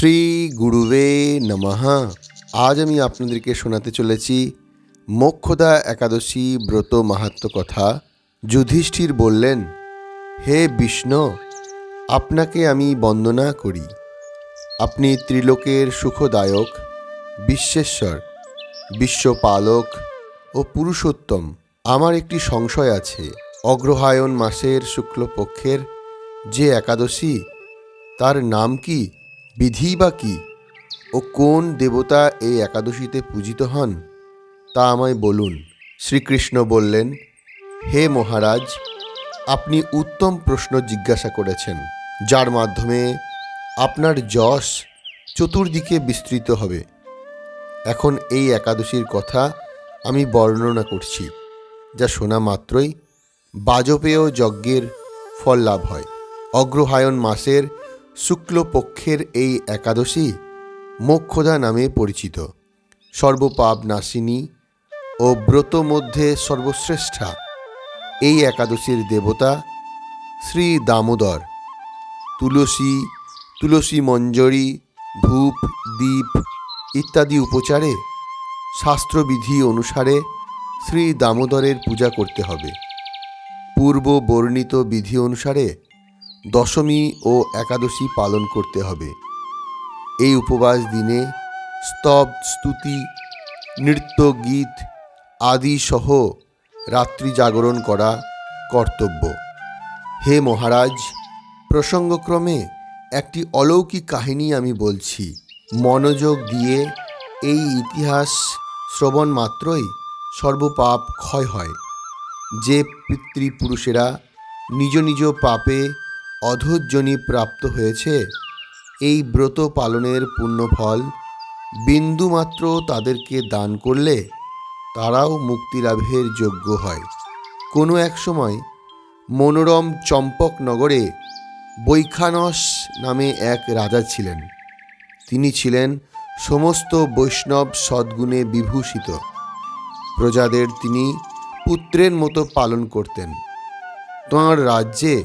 শ্রী গুরুবে নমঃ। আজ আমি আপনাদেরকে শোনাতে চলেছি মোক্ষদা একাদশী ব্রত মাহাত্ম কথা। যুধিষ্ঠির বললেন, হে বিষ্ণু, আপনাকে আমি বন্দনা করি। আপনি ত্রিলোকের সুখদায়ক, বিশ্বেশ্বর, বিশ্বপালক ও পুরুষোত্তম। আমার একটি সংশয় আছে, অগ্রহায়ণ মাসের শুক্লপক্ষের যে একাদশী, তার নাম কি? বিধি বা কি? ও কোন দেবতা এই একাদশীতে পূজিত হন? তা আমায় বলুন। শ্রীকৃষ্ণ বললেন, হে মহারাজ, আপনি উত্তম প্রশ্ন জিজ্ঞাসা করেছেন, যার মাধ্যমে আপনার যশ চতুর্দিকে বিস্তৃত হবে। এখন এই একাদশীর কথা আমি বর্ণনা করছি, যা শোনা মাত্রই বাজপেয় যজ্ঞের ফল লাভ হয়। অগ্রহায়ণ মাসের শুক্লপক্ষের এই একাদশী মোক্ষদা নামে পরিচিত। সর্বপাপ নাশিনী ও ব্রত মধ্যে সর্বশ্রেষ্ঠা। এই একাদশীর দেবতা শ্রী দামোদর। তুলসী তুলসী মঞ্জরি, ধূপ, দীপ ইত্যাদি উপচারে শাস্ত্রবিধি অনুসারে শ্রী দামোদরের পূজা করতে হবে। পূর্ব বর্ণিত বিধি অনুসারে দশমী ও একাদশী পালন করতে হবে। এই উপবাস দিনে স্তব, স্তুতি, নৃত্য, গীত আদি সহ রাত্রি জাগরণ করা কর্তব্য। হে মহারাজ, প্রসঙ্গক্রমে একটি অলৌকিক কাহিনী আমি বলছি। মনোযোগ দিয়ে এই ইতিহাস শ্রবণ মাত্রই সর্বপাপ ক্ষয় হয়। যে পিতৃপুরুষেরা নিজ নিজ পাপে অধৈর্যনি প্রাপ্ত হয়েছে, এই ব্রত পালনের পুণ্যফল বিন্দুমাত্র তাদেরকে দান করলে তারাও মুক্তিলাভের যোগ্য হয়। কোনো এক সময় মনোরম চম্পক নগরে বৈখানস নামে এক রাজা ছিলেন। তিনি ছিলেন সমস্ত বৈষ্ণব সদ্গুণে বিভূষিত। প্রজাদের তিনি পুত্রের মতো পালন করতেন। তাঁর রাজ্যে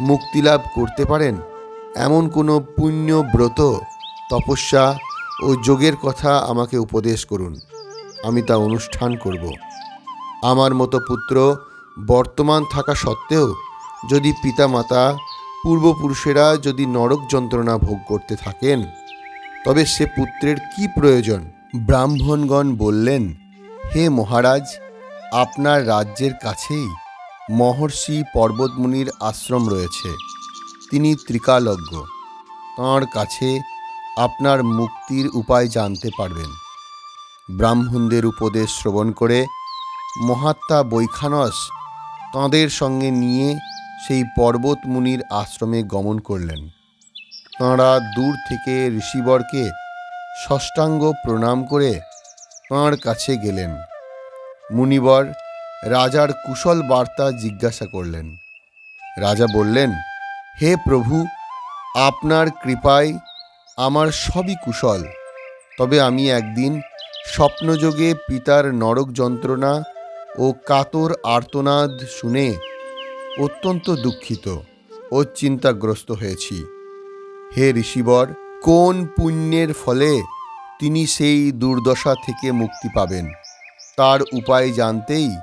মুক্তিলাভ করতে পারেন? এমন কোনো পুণ্য ব্রত তপস্যা ও যোগের কথা আমাকে উপদেশ করুন। আমি তা অনুষ্ঠান করব। আমার মতো পুত্র বর্তমান থাকা সত্ত্বেও যদি পিতামাতা, পূর্বপুরুষেরা যদি নরক যন্ত্রণা ভোগ করতে থাকেন, তবে সে পুত্রের কি প্রয়োজন? ব্রাহ্মণগণ বললেন, হে মহারাজ, আপনার রাজ্যের কাছেই মহর্ষি পর্বতমুনির আশ্রম রয়েছে। তিনি ত্রিকালজ্ঞ। তাঁর কাছে আপনার মুক্তির উপায় জানতে পারবেন। ব্রাহ্মণদের উপদেশ শ্রবণ করে মহাত্মা বৈখানস তাঁদের সঙ্গে নিয়ে সেই পর্বতমুনির আশ্রমে গমন করলেন। তাঁরা দূর থেকে ঋষিবরকে ষষ্ঠাঙ্গ প্রণাম করে তাঁর কাছে গেলেন। মুনিবর রাজার কুশল বার্তা জিজ্ঞাসা করলেন। রাজা বললেন, হে প্রভু, আপনার কৃপায় আমার সবই কুশল। তবে আমি একদিন স্বপ্নযোগে পিতার নরক যন্ত্রণা ও কাতর আর্তনাদ শুনে অত্যন্ত দুঃখিত ও চিন্তাগ্রস্ত হয়েছি। হে ঋষিবর, কোন পুণ্যের ফলে তিনি সেই দুর্দশা থেকে মুক্তি পাবেন? তার উপায় জানতেই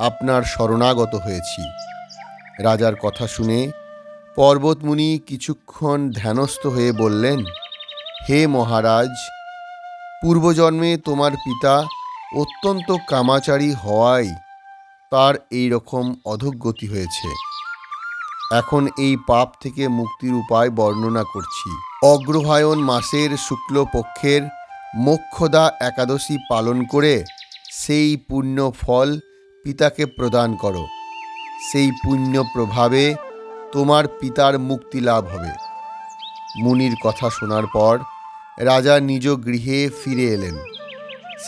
আপনার শরণাগত হয়েছি। রাজার কথা শুনে পর্বতমুনি কিছুক্ষণ ধ্যানস্থ হয়ে বললেন, হে মহারাজ, পূর্বজন্মে তোমার পিতা অত্যন্ত কামাচারী হওয়ায় তার এই রকম অধোগতি হয়েছে। এখন এই পাপ থেকে মুক্তির উপায় বর্ণনা করছি। অগ্রহায়ণ মাসের শুক্লপক্ষের মোক্ষদা একাদশী পালন করে সেই পুণ্য ফল পিতাকে প্রদান করো। সেই পুণ্য প্রভাবে তোমার পিতার মুক্তি লাভ হবে। মুনির কথা শোনার পর রাজা নিজ গৃহে ফিরে এলেন।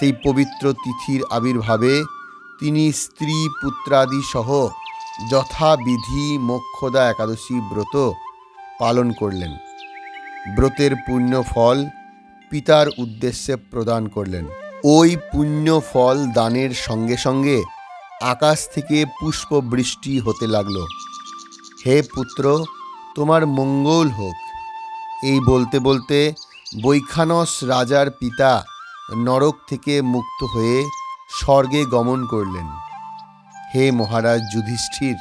সেই পবিত্র তিথির আবির্ভাবে তিনি স্ত্রী পুত্রাদি সহ যথাবিধি মোক্ষদা একাদশী ব্রত পালন করলেন। ব্রতের পুণ্য ফল পিতার উদ্দেশ্যে প্রদান করলেন। ওই পুণ্য ফল দানের সঙ্গে সঙ্গে আকাশ থেকে পুষ্প বৃষ্টি হতে লাগল। হে পুত্র, তোমার মঙ্গল হোক। এই বলতে বলতে বৈখানস রাজার পিতা নরক থেকে মুক্ত হয়ে স্বর্গে গমন করলেন। হে মহারাজ যুধিষ্ঠির,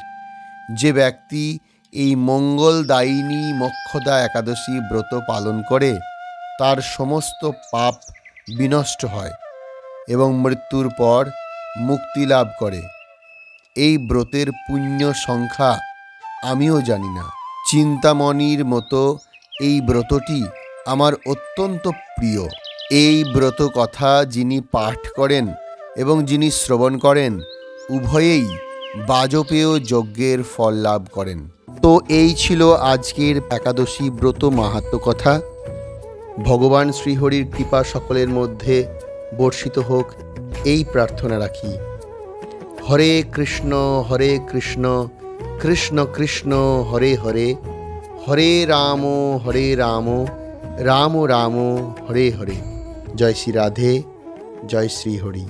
যে ব্যক্তি এই মঙ্গলদায়িনী মক্ষদা একাদশী ব্রত পালন করে, তার সমস্ত পাপ বিনষ্ট হয় এবং মৃত্যুর পর মুক্তি লাভ করে। এই ব্রতের পুণ্য সংখ্যা আমিও জানি না। চিন্তামণির মতো এই ব্রতটি আমার অত্যন্ত প্রিয়। এই ব্রত কথা যিনি পাঠ করেন এবং যিনি শ্রবণ করেন, উভয়েই বাজপেয় যজ্ঞের ফল লাভ করেন। তো এই ছিল আজকের একাদশী ব্রত মাহাত্ম কথা। ভগবান শ্রীহরির কৃপা সকলের মধ্যে বর্ষিত হোক। এই প্রার্থনা রাখি। হরে কৃষ্ণ হরে কৃষ্ণ কৃষ্ণ কৃষ্ণ, হরে হরে হরে রাম হরে রাম রাম রাম, হরে হরে। জয় শ্রী রাধে, জয় শ্রী হরি।